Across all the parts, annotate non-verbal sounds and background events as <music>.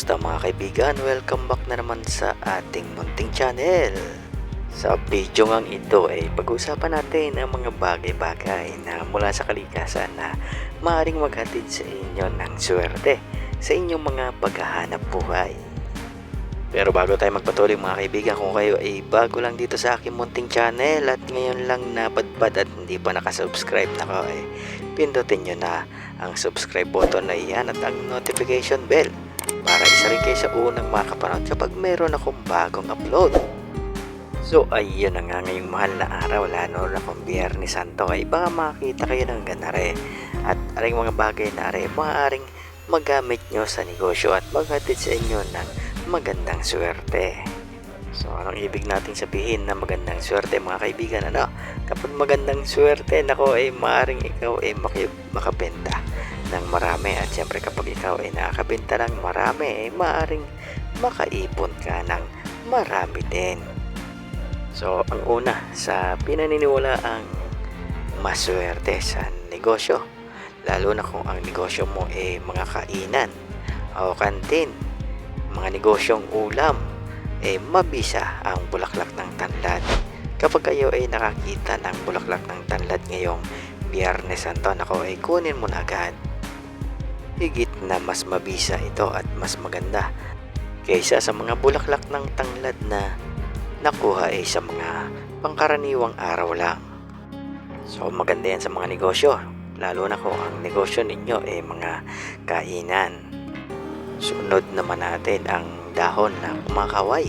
Kamusta mga kaibigan? Welcome back na naman sa ating munting channel. Sa video ngang ito ay pag-uusapan natin ang mga bagay-bagay na mula sa kalikasan na maaaring maghatid sa inyo ng swerte sa inyong mga paghahanap buhay. Pero bago tayo magpatuloy mga kaibigan, kung kayo ay bago lang dito sa aking munting channel at ngayon lang napadpad at hindi pa nakasubscribe na ko, eh, pindutin nyo na ang subscribe button na iyan at ang notification bell para isa rin kayo sa unang makapanood kapag meron akong bagong upload. So ayun na nga ngayong mahal na araw lalo na kung Biyernes Santo ay baka makita kayo ng ganare at aring mga bagay na are maaaring magamit nyo sa negosyo at maghatid sa inyo ng magandang swerte. So anong ibig nating sabihin na magandang swerte mga kaibigan ano? Kapag magandang swerte nako ay maaaring ikaw ay maki- makabenta ng marami at syempre kapag ikaw ay nakakabenta ng marami ay maaaring makaipon ka ng marami din. So ang una sa pinaniniwala ang maswerte sa negosyo lalo na kung ang negosyo mo ay mga kainan o kantin mga negosyong ulam eh mabisa ang bulaklak ng tanlad. Kapag kayo ay nakakita ng bulaklak ng tanlad ngayong Biyernes Santo, nako ay kunin mo na agad. Higit na mas mabisa ito at mas maganda kaysa sa mga bulaklak ng tanglad na nakuha ay sa mga pangkaraniwang araw lang. So maganda yan sa mga negosyo, lalo na kung ang negosyo ninyo ay mga kainan. Sunod naman natin ang dahon na kumakaway.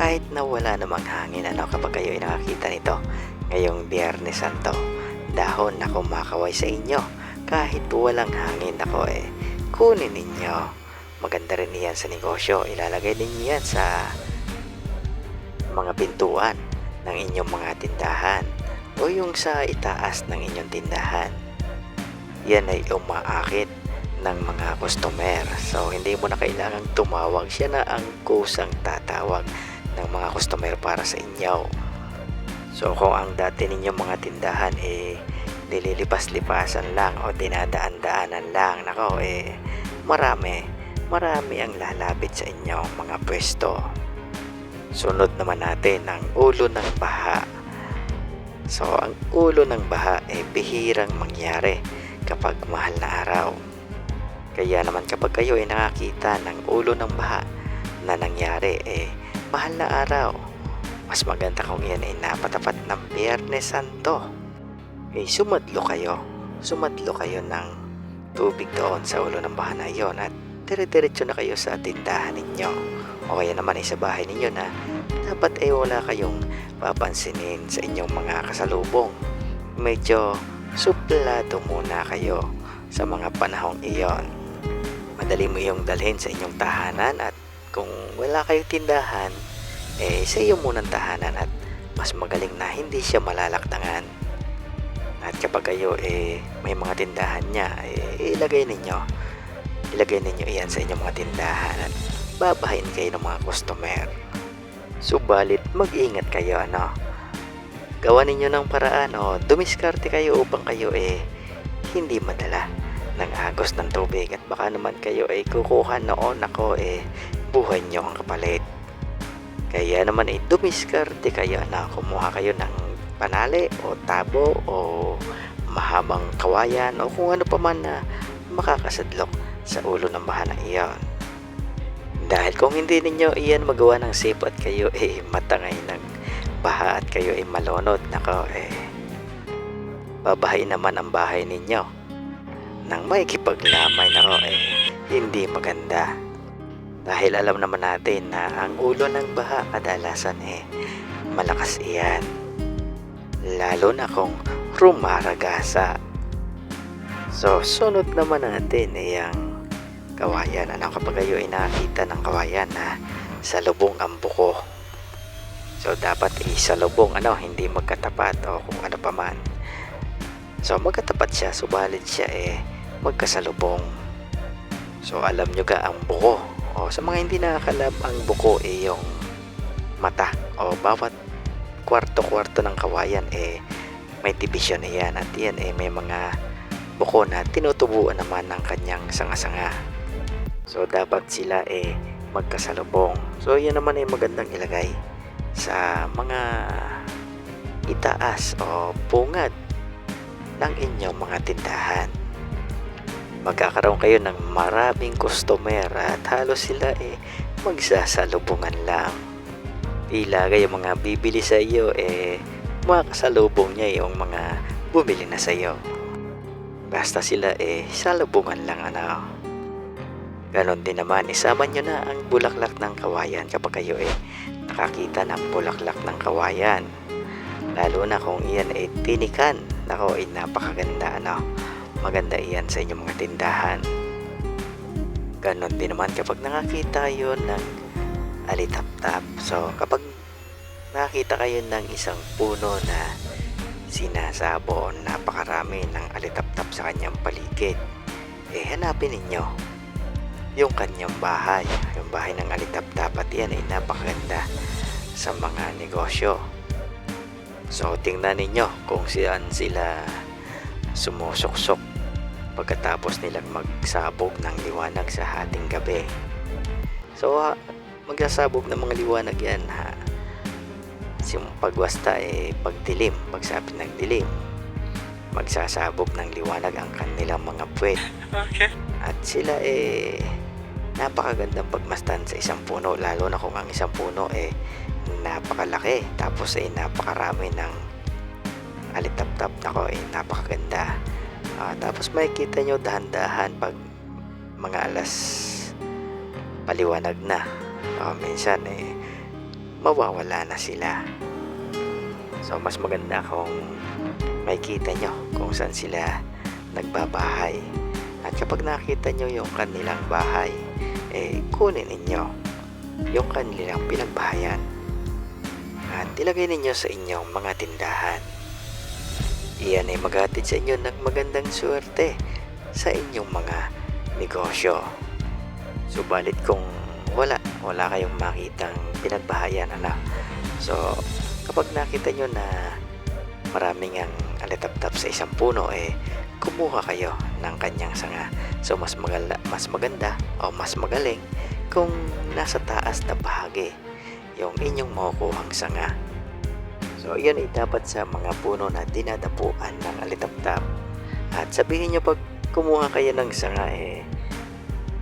Kahit na wala namang hangin ano kapag kayo ay nakakita nito ngayong Biyernes Santo. Dahon na kumakaway sa inyo. Kahit walang hangin ako eh, kunin ninyo. Maganda rin yan sa negosyo. Ilalagay ninyo yan sa mga pintuan ng inyong mga tindahan o yung sa itaas ng inyong tindahan. Yan ay umaakit ng mga customer. So, hindi mo na kailangang tumawag. Siya na ang kusang tatawag ng mga customer para sa inyo. So, kung ang dati ninyong mga tindahan eh nililipas-lipasan lang o dinadaan-daanan lang, nako eh marami, marami ang lalapit sa inyo mga pwesto. Sunod naman natin ang ulo ng baha. So, ang ulo ng baha ay bihirang mangyari kapag mahal na araw. Kaya naman kapag kayo ay nakakita ng ulo ng baha na nangyari eh mahal na araw. Mas maganda kung yan ay napatapat ng Biyernes Santo. Eh sumadlo kayo. Sumadlo kayo ng tubig doon sa ulo ng baha na iyon at dire-diretso na kayo sa tindahan ninyo. O kaya naman ay sa bahay ninyo na dapat ay wala kayong papansinin sa inyong mga kasalubong. Medyo suplado muna kayo sa mga panahong iyon madali mo iyong dalhin sa inyong tahanan at kung wala kayong tindahan, eh sa iyo munang tahanan at mas magaling na hindi siya malalaktangan. At kapag kayo eh may mga tindahan niya, eh ilagay ninyo. Ilagay ninyo iyan sa inyong mga tindahan at babahain kayo ng mga customer. Subalit mag-ingat kayo ano. Gawa ninyo ng paraan o dumiskarte kayo upang kayo eh hindi madala ng agos ng tubig at baka naman kayo ay kukuha noon ako eh buhay nyo ang kapalit. Kaya naman ay dumiskarte kayo na kumuha kayo ng panali o tabo o mahabang kawayan o kung ano pa man na makakasadlok sa ulo ng bahana iyon. Dahil kung hindi ninyo iyan magawa ng safe at kayo ay matangay ng baha at kayo ay malonod, nako eh babahay naman ang bahay ninyo nang may kipaglamay na ko eh hindi maganda. Dahil alam naman natin na ang ulo ng baha kadalasan eh malakas iyan. Lalo na kung rumaragasa. So, sunod naman natin ay ang kawayan. Ano kapag kayo ay nakakita ng kawayan na sa lubong ang buko. So, dapat isalubong ano, hindi magkatapat o kung ano pa man. So, magkatapat siya, subalit siya eh magkasalubong. So alam nyo ga ang buko. O sa mga hindi nakakalab ang buko eh yung mata. O bawat kwarto-kwarto ng kawayan eh may division na. At yan eh may mga buko na tinutubuan naman ng kanyang sanga-sanga. So dapat sila eh magkasalubong. So yan naman ay magandang ilagay sa mga itaas o pungad ng inyong mga tindahan. Magkakaroon kayo ng maraming customer at halos sila eh magsasalubungan lang. Tila yung mga bibili sa iyo eh makakasalubong niya yung mga bumili na sa iyo. Basta sila eh salubungan lang ano. Ganon din naman, isama nyo na ang bulaklak ng kawayan kapag kayo eh nakakita ng bulaklak ng kawayan. Lalo na kung iyan ay tinikan. Nako, ay napakaganda ano. Maganda iyan sa inyong mga tindahan. Ganon din naman kapag nakakita kayo ng alitap-tap. So, kapag nakakita kayo ng isang puno na sinasabo napakarami ng alitap-tap sa kanyang paligid, eh hanapin ninyo yung kanyang bahay. Yung bahay ng alitap-tap at yan ay napakaganda sa mga negosyo. So, tingnan ninyo kung saan sila sumusuksok pagkatapos nilang magsabog ng liwanag sa hating gabi. So, magsasabog ng mga liwanag yan ha. Yung pagwasta eh pagdilim, pagsabi ng dilim. Magsasabog ng liwanag ang kanilang mga puwet. <laughs> Okay. At sila eh napakagandang pagmastan sa isang puno lalo na kung ang isang puno eh napakalaki tapos ay napakarami ng alitap-tap nako eh napakaganda Ah, tapos makikita nyo dahan-dahan pag mga alas paliwanag na Ah, minsan eh mawawala na sila so mas maganda kung makikita nyo kung saan sila nagbabahay at kapag nakita nyo yung kanilang bahay, eh kunin ninyo yung kanilang pinagbahayan at ilagay ninyo sa inyong mga tindahan. Iyan ay maghatid sa inyo ng magandang swerte sa inyong mga negosyo. Subalit kung wala, kayong makitang pinagbahayan, ano? So, kapag nakita nyo na maraming ang alitap-tap sa isang puno, eh, kumuha kayo ng kanyang sanga. So mas maganda, mas maganda o mas magaling kung nasa taas na bahagi yung inyong makukuhang sanga. So yan ay dapat sa mga puno na dinadapuan ng alitap-tap. At sabihin nyo pag kumuha kayo ng sanga eh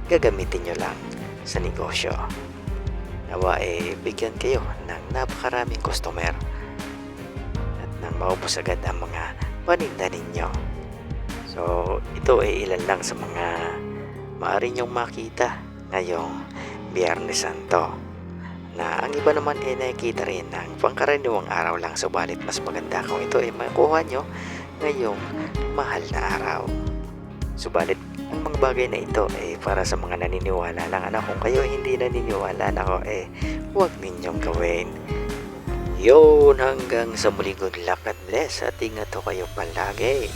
gagamitin nyo lang sa negosyo. Nawa eh bigyan kayo ng napakaraming customer at nang maubos agad ang mga paninda ninyo. So, ito ay ilan lang sa mga maaari niyong makita ngayong Biyernes Santo. Na ang iba naman ay nakikita rin ng pangkaraniwang araw lang subalit mas maganda kung ito ay makuha nyo ngayong mahal na araw. Subalit ang mga bagay na ito ay para sa mga naniniwala lang. Ano, kung kayo ay hindi naniniwala, nako eh, huwag ninyong gawin. Yun, hanggang sa muling good luck at bless at ingat kayo palagi.